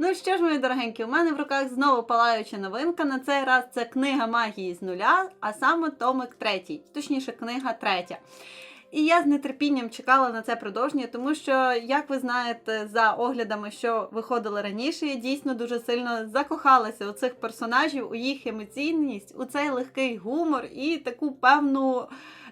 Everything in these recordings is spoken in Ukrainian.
Ну що ж, мої дорогенькі, у мене в руках знову палаюча новинка. На цей раз це книга магії з нуля, а саме томик третій, точніше, книга третя. І я з нетерпінням чекала на це продовження, тому що, як ви знаєте, за оглядами, що виходили раніше, я дійсно дуже сильно закохалася у цих персонажів, у їх емоційність, у цей легкий гумор і таку певну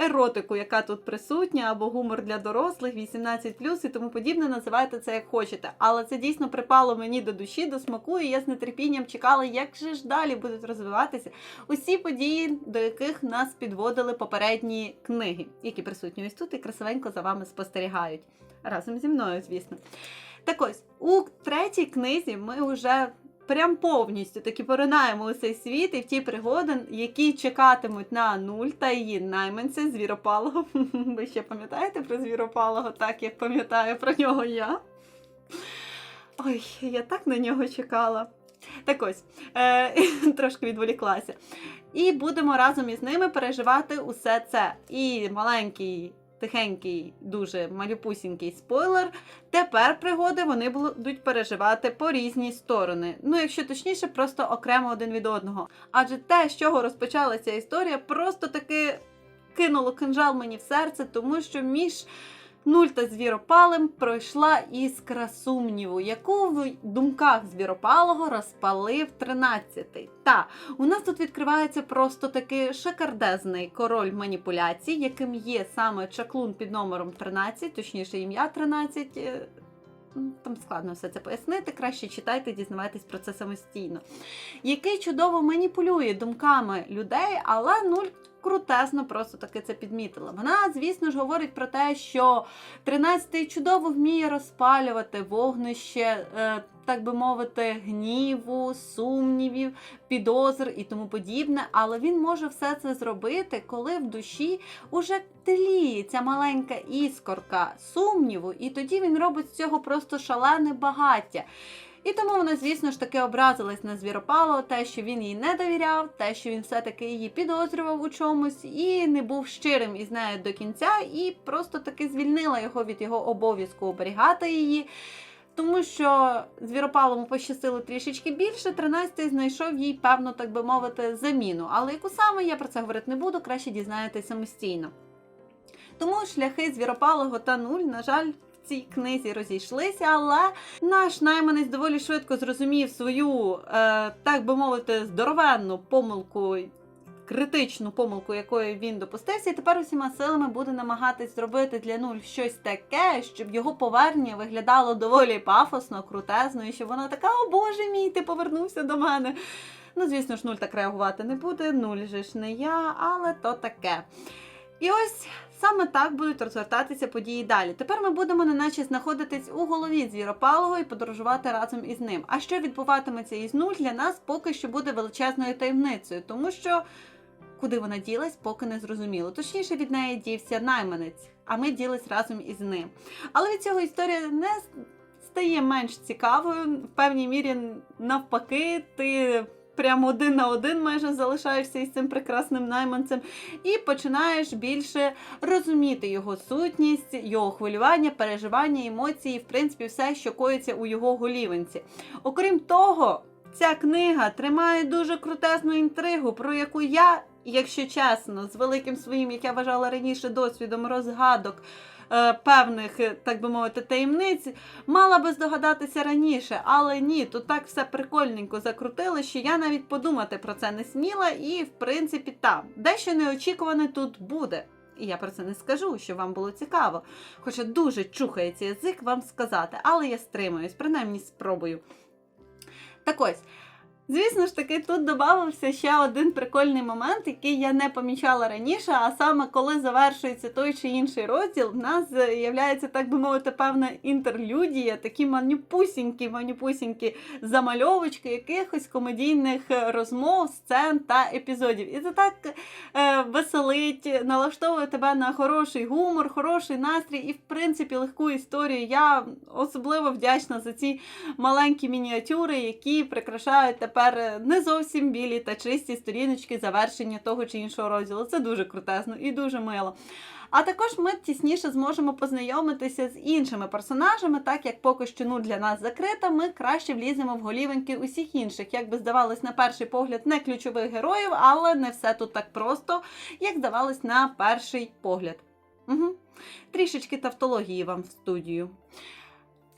еротику, яка тут присутня, або гумор для дорослих, 18+, і тому подібне, називайте це як хочете. Але це дійсно припало мені до душі, до смаку, і я з нетерпінням чекала, як же ж далі будуть розвиватися усі події, до яких нас підводили попередні книги, які присутні ось тут і красивенько за вами спостерігають. Разом зі мною, звісно. Так ось, у третій книзі ми вже прям повністю таки поринаємо у цей світ і в ті пригоди, які чекатимуть на нуль та її найманця звіропалого. Ви ще пам'ятаєте про звіропалого, так як пам'ятаю про нього я. Ой, я так на нього чекала. Так ось, е, трошки відволіклася. І будемо разом із ними переживати усе це. І маленький, тихенький, дуже малюпусінький спойлер. Тепер пригоди вони будуть переживати по різні сторони. Ну, якщо точніше, просто окремо один від одного. Адже те, з чого розпочалася історія, просто таки кинуло кинжал мені в серце, тому що між. Нуль та звіропалем пройшла іскра сумніву, яку в думках звіропалого розпалив 13-й. Та у нас тут відкривається просто таки шикардезний король маніпуляцій, яким є саме чаклун під номером 13, точніше ім'я 13. е, ну, Там складно все це пояснити. Краще читайте, дізнавайтесь про це самостійно. Який чудово маніпулює думками людей, але нуль крутезно просто таки це підмітила. Вона, звісно ж, говорить про те, що 13-й чудово вміє розпалювати вогнище, е, так би мовити, гніву, сумнівів, підозр і тому подібне. Але він може все це зробити, коли в душі уже тліє ця маленька іскорка сумніву, і тоді він робить з цього просто шалене багаття. І тому вона, звісно ж, таки образилась на Звіропало, те, що він їй не довіряв, те, що він все-таки її підозрював у чомусь, і не був щирим із нею до кінця, і просто таки звільнила його від його обов'язку оберігати її. Тому що Звіропалому пощастило трішечки більше, 13-й знайшов їй певну, так би мовити, заміну. Але яку саме я про це говорити не буду, краще дізнаєтесь самостійно. Тому шляхи Звіропалого та нуль, на жаль, цій книзі розійшлися, але наш найманець доволі швидко зрозумів свою, е, так би мовити, здоровенну помилку. Критичну помилку, якої він допустився, і тепер усіма силами буде намагатись зробити для нуль щось таке, щоб його повернення виглядало доволі пафосно, крутезно, і щоб вона така, о боже мій, ти повернувся до мене. Ну, звісно ж, нуль так реагувати не буде, нуль же ж не я, але то таке. І ось саме так будуть розвертатися події далі. Тепер ми будемо неначе знаходитись у голові Звіропалого і подорожувати разом із ним. А що відбуватиметься із нуль для нас поки що буде величезною таємницею, тому що куди вона ділась, поки не зрозуміло. Точніше, від неї дівся найманець, а ми ділись разом із ним. Але від цього історія не стає менш цікавою. В певній мірі навпаки, ти. Прямо один на один майже залишаєшся із цим прекрасним найманцем, і починаєш більше розуміти його сутність, його хвилювання, переживання, емоції, в принципі, все, що коїться у його голівинці. Окрім того, ця книга тримає дуже крутезну інтригу, про яку я, якщо чесно, з великим своїм, як я вважала раніше, досвідом розгадок. Е, Певних, е, так би мовити, таємниць мала би здогадатися раніше, але ні, тут так все прикольненько закрутили, що я навіть подумати про це не сміла, і в принципі там дещо неочікуване тут буде. І я про це не скажу, щоб вам було цікаво. Хоча дуже чухається язик вам сказати, але я стримуюсь, принаймні спробую. Так ось. Звісно ж таки, тут додався ще один прикольний момент, який я не помічала раніше. А саме коли завершується той чи інший розділ, в нас з'являється, так би мовити, певна інтерлюдія, такі манюпусінькі, манюпусінькі замальовочки якихось комедійних розмов, сцен та епізодів. І це так е, веселить, налаштовує тебе на хороший гумор, хороший настрій і, в принципі, легку історію. Я особливо вдячна за ці маленькі мініатюри, які прикрашають тепер не зовсім білі та чисті сторіночки завершення того чи іншого розділу. Це дуже крутезно і дуже мило. А також ми тісніше зможемо познайомитися з іншими персонажами, так як поки що ну, для нас закрита, ми краще вліземо в голівеньки усіх інших. Як би здавалось, на перший погляд, не ключових героїв, але не все тут так просто, як здавалось на перший погляд. Угу. Трішечки тавтології вам в студію.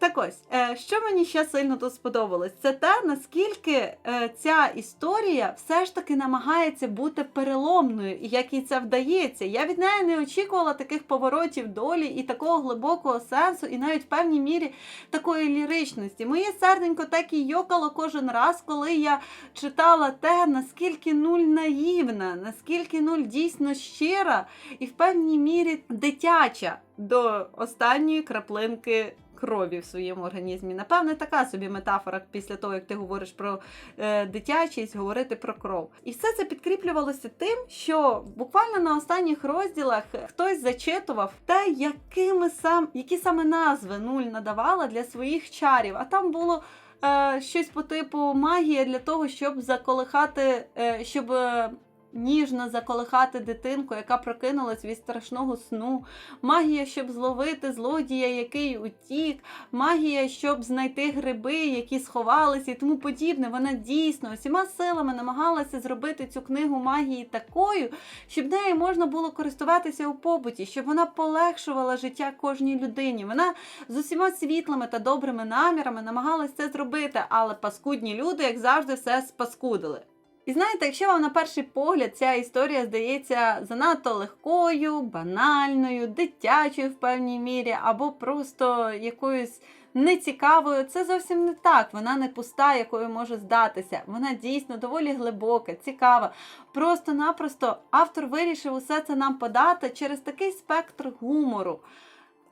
Так ось, е, що мені ще сильно тут сподобалось, це те, наскільки е, ця історія все ж таки намагається бути переломною, і як їй це вдається. Я від неї не очікувала таких поворотів долі і такого глибокого сенсу, і навіть в певній мірі такої ліричності. Моє серденько так і йокало кожен раз, коли я читала те, наскільки нуль наївна, наскільки нуль дійсно щира, і в певній мірі дитяча до останньої краплинки крові в своєму організмі. Напевне, така собі метафора після того, як ти говориш про е, дитячість, говорити про кров. І все це підкріплювалося тим, що буквально на останніх розділах хтось зачитував те, якими сам, які саме назви нуль надавала для своїх чарів. А там було. е, Щось по типу магія для того, щоб заколихати, е, щоб е, ніжно заколихати дитинку, яка прокинулась від страшного сну, магія, щоб зловити злодія, який утік, магія, щоб знайти гриби, які сховалися і тому подібне. Вона дійсно усіма силами намагалася зробити цю книгу магії такою, щоб нею можна було користуватися у побуті, щоб вона полегшувала життя кожній людині. Вона з усіма світлими та добрими намірами намагалась це зробити, але паскудні люди, як завжди, все спаскудили. І знаєте, якщо вам на перший погляд ця історія здається занадто легкою, банальною, дитячою в певній мірі, або просто якоюсь нецікавою, це зовсім не так. Вона не пуста, якою може здатися. Вона дійсно доволі глибока, цікава. Просто-напросто автор вирішив усе це нам подати через такий спектр гумору.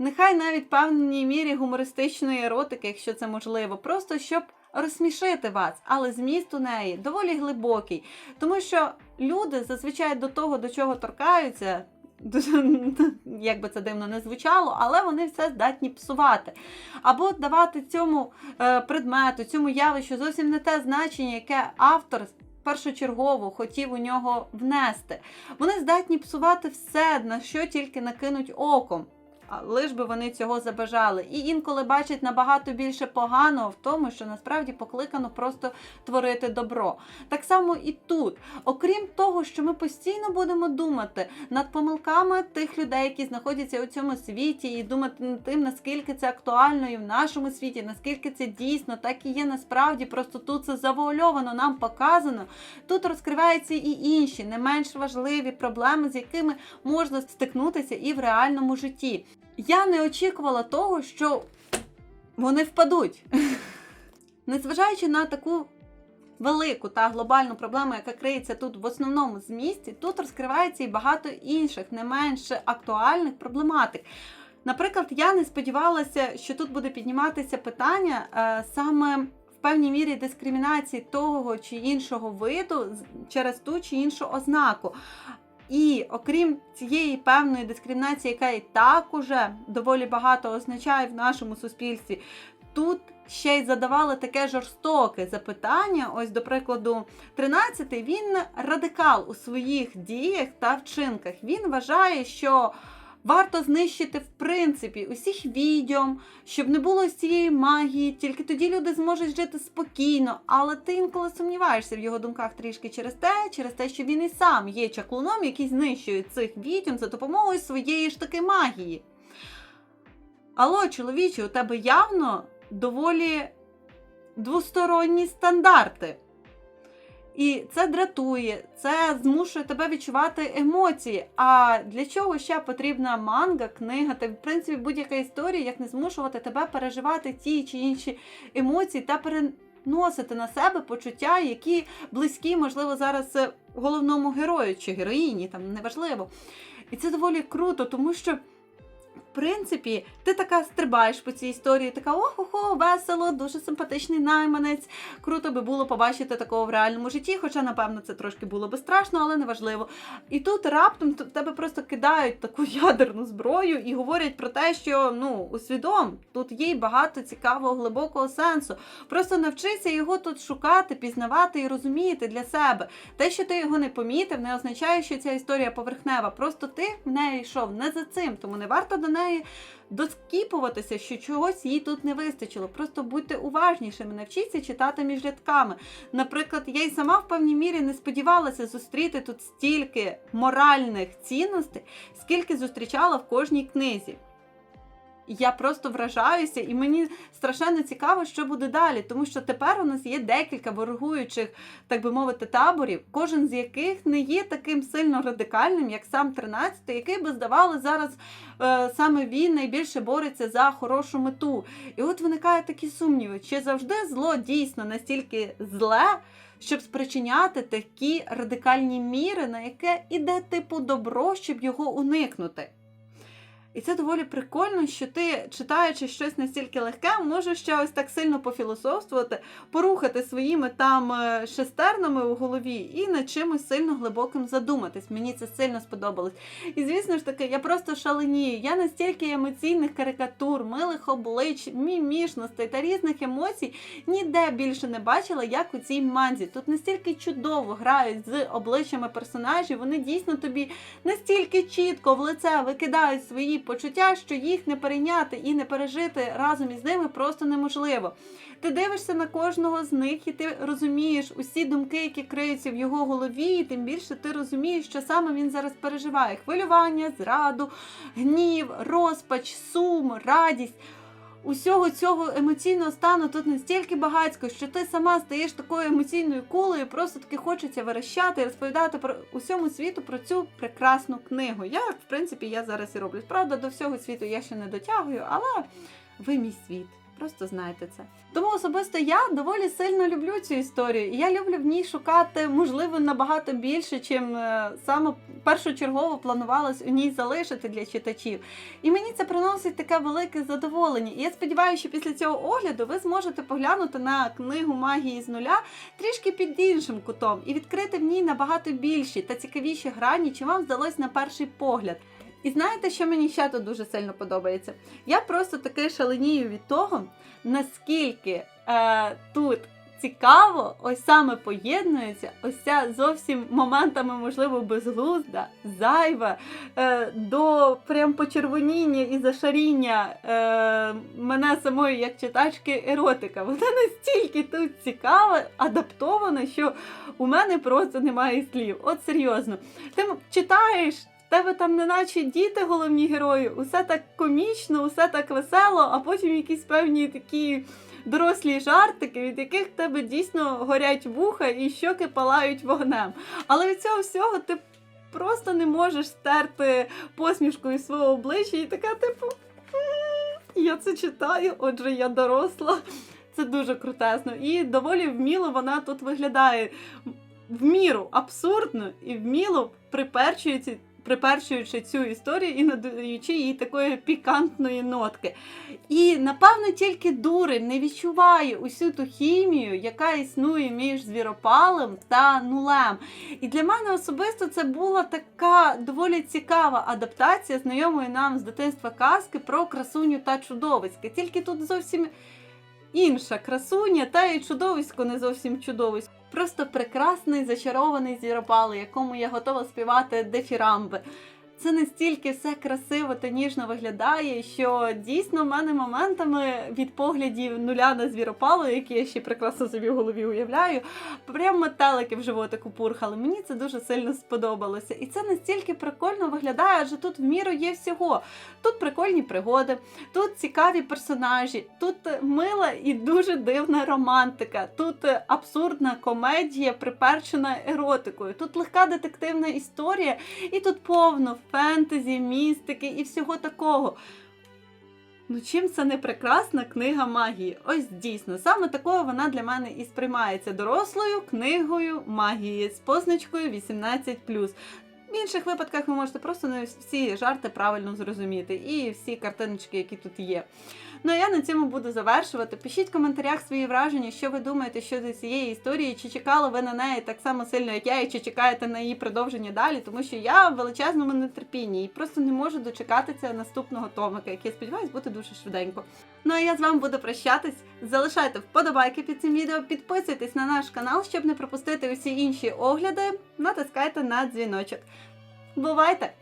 Нехай навіть певній мірі гумористичної еротики, якщо це можливо, просто щоб розсмішити вас, але зміст у неї доволі глибокий, тому що люди зазвичай до того, до чого торкаються. Як би це дивно не звучало, але вони все здатні псувати. Або давати цьому е, предмету, цьому явищу зовсім не те значення, яке автор першочергово хотів у нього внести. Вони здатні псувати все, на що тільки накинуть оком лиш би вони цього забажали. І інколи бачать набагато більше поганого в тому, що насправді покликано просто творити добро. Так само і тут, окрім того, що ми постійно будемо думати над помилками тих людей, які знаходяться у цьому світі, і думати над тим, наскільки це актуально і в нашому світі, наскільки це дійсно так і є насправді. Просто тут це завуальовано, нам показано. Тут розкриваються і інші, не менш важливі проблеми, з якими можна стикнутися і в реальному житті я не очікувала того, що вони впадуть. Незважаючи на таку велику та глобальну проблему, яка криється тут в основному змісті, тут розкривається і багато інших, не менш актуальних проблематик. Наприклад, я не сподівалася, що тут буде підніматися питання е, саме в певній мірі дискримінації того чи іншого виду через ту чи іншу ознаку. І окрім цієї певної дискримінації, яка і так уже доволі багато означає в нашому суспільстві, тут ще й задавали таке жорстоке запитання. Ось, до прикладу, 13-й він радикал у своїх діях та вчинках. Він вважає, що Варто знищити в принципі усіх відьом, щоб не було цієї магії, тільки тоді люди зможуть жити спокійно. Але ти інколи сумніваєшся в його думках трішки через те, через те, що він і сам є чаклуном, який знищує цих відьом за допомогою своєї ж таки магії. Алло, чоловіче, у тебе явно доволі двосторонні стандарти. І це дратує, це змушує тебе відчувати емоції. А для чого ще потрібна манга, книга та в принципі будь-яка історія, як не змушувати тебе переживати ті чи інші емоції та переносити на себе почуття, які близькі, можливо, зараз головному герою чи героїні, там неважливо. І це доволі круто, тому що принципі, ти така стрибаєш по цій історії, така ох-охо, весело, дуже симпатичний найманець. Круто би було побачити такого в реальному житті, хоча, напевно, це трошки було би страшно, але неважливо. І тут раптом т- тебе просто кидають таку ядерну зброю і говорять про те, що ну усвідом, тут є багато цікавого глибокого сенсу. Просто навчися його тут шукати, пізнавати і розуміти для себе. Те, що ти його не помітив, не означає, що ця історія поверхнева. Просто ти в неї йшов не за цим, тому не варто до неї доскіпуватися, що чогось їй тут не вистачило. Просто будьте уважнішими, навчіться читати між рядками. Наприклад, я й сама в певній мірі не сподівалася зустріти тут стільки моральних цінностей, скільки зустрічала в кожній книзі. Я просто вражаюся, і мені страшенно цікаво, що буде далі, тому що тепер у нас є декілька ворогуючих, так би мовити, таборів, кожен з яких не є таким сильно радикальним, як сам 13-й, який би здавалося зараз е, саме він найбільше бореться за хорошу мету. І от виникають такі сумніви, чи завжди зло дійсно настільки зле, щоб спричиняти такі радикальні міри, на яке іде типу добро, щоб його уникнути. І це доволі прикольно, що ти, читаючи щось настільки легке, можеш ще ось так сильно пофілософствувати, порухати своїми там е, шестернами у голові і над чимось сильно глибоким задуматись. Мені це сильно сподобалось. І звісно ж таки, я просто шаленію. Я настільки емоційних карикатур, милих облич, мімішностей та різних емоцій ніде більше не бачила, як у цій манзі. Тут настільки чудово грають з обличчями персонажів, вони дійсно тобі настільки чітко в лице викидають свої почуття, що їх не перейняти і не пережити разом із ними просто неможливо. Ти дивишся на кожного з них, і ти розумієш усі думки, які криються в його голові, і тим більше ти розумієш, що саме він зараз переживає: хвилювання, зраду, гнів, розпач, сум, радість. Усього цього емоційного стану тут настільки багатько, що ти сама стаєш такою емоційною кулею, просто таки хочеться верещати і розповідати про усьому світу про цю прекрасну книгу. Я, в принципі, я зараз і роблю. Правда, до всього світу я ще не дотягую, але ви мій світ. Просто знайте це. Тому особисто я доволі сильно люблю цю історію, і я люблю в ній шукати, можливо, набагато більше, чим е, саме першочергово планувалось у ній залишити для читачів. І мені це приносить таке велике задоволення. І я сподіваюся, що після цього огляду ви зможете поглянути на книгу магії з нуля трішки під іншим кутом і відкрити в ній набагато більші та цікавіші грані, чим вам здалось на перший погляд. І знаєте, що мені ще тут дуже сильно подобається? Я просто таки шаленію від того, наскільки е, тут цікаво, ось саме поєднується ось ця зовсім моментами, можливо, безглузда, зайва, е, до прям почервоніння і зашаріння е, мене самої як читачки еротика. Вона настільки тут цікава, адаптована, що у мене просто немає слів. От серйозно. Ти читаєш. Тебе там неначе діти головні герої, усе так комічно, усе так весело, а потім якісь певні такі дорослі жартики, від яких в тебе дійсно горять вуха і щоки палають вогнем. Але від цього всього ти просто не можеш стерти посмішку із свого обличчя і така, типу, я це читаю, отже, я доросла. Це дуже крутесно. І доволі вміло вона тут виглядає в міру абсурдно і вміло приперчується. Приперчуючи цю історію і надаючи їй такої пікантної нотки. І напевно тільки дурень не відчуває усю ту хімію, яка існує між звіропалем та нулем. І для мене особисто це була така доволі цікава адаптація знайомої нам з дитинства казки про красуню та чудовиська. Тільки тут зовсім інша красуня, та й чудовисько не зовсім чудовисько. Просто прекрасний зачарований зіропал, якому я готова співати дефірамби. Це настільки все красиво та ніжно виглядає, що дійсно в мене моментами від поглядів нуля на звіропалу, які я ще прекрасно собі в голові уявляю, прям метелики в животику пурхали. Мені це дуже сильно сподобалося. І це настільки прикольно виглядає, адже тут в міру є всього. Тут прикольні пригоди, тут цікаві персонажі, тут мила і дуже дивна романтика, тут абсурдна комедія, приперчена еротикою, тут легка детективна історія, і тут повно фентезі, містики і всього такого. Ну, чим це не прекрасна книга магії? Ось дійсно, саме такою вона для мене і сприймається дорослою книгою магії з позначкою 18. В інших випадках ви можете просто не всі жарти правильно зрозуміти і всі картиночки, які тут є. Ну а я на цьому буду завершувати. Пишіть в коментарях свої враження, що ви думаєте щодо цієї історії, чи чекали ви на неї так само сильно, як я, і чи чекаєте на її продовження далі, тому що я в величезному нетерпінні і просто не можу дочекатися наступного томика, який я сподіваюся буде дуже швиденько. Ну а я з вами буду прощатись. Залишайте вподобайки під цим відео, підписуйтесь на наш канал, щоб не пропустити усі інші огляди. Натискайте на дзвіночок. Бувайте!